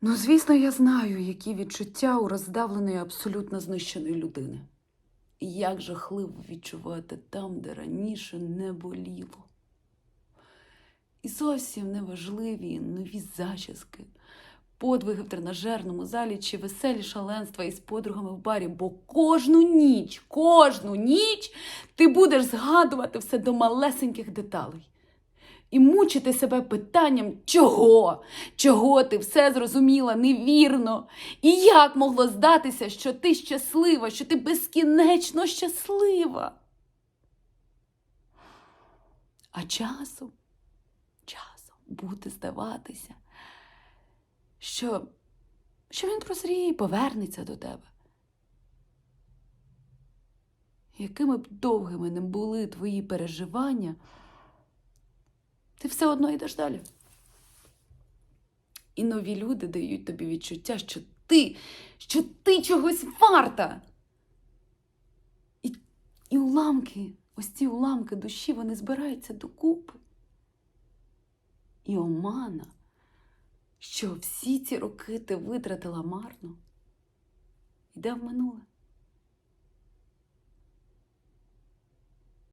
Ну, звісно, я знаю, які відчуття у роздавленої, абсолютно знищеної людини. І як жахливо відчувати там, де раніше не боліло. І зовсім неважливі нові зачіски, подвиги в тренажерному залі чи веселі шаленства із подругами в барі, бо кожну ніч, кожну ніч ти будеш згадувати все до малесеньких деталей. І мучити себе питанням, чого? Чого ти все зрозуміла невірно? І як могло здатися, що ти щаслива, що ти безкінечно щаслива? А часом, часом буде здаватися, що, що він прозріє і повернеться до тебе. Якими б довгими не були твої переживання, ти все одно йдеш далі. І нові люди дають тобі відчуття, що ти, що ти чогось варта. І, і уламки, ось ці уламки душі, вони збираються докупи. І омана, що всі ці роки ти витратила марно, йде в минуле.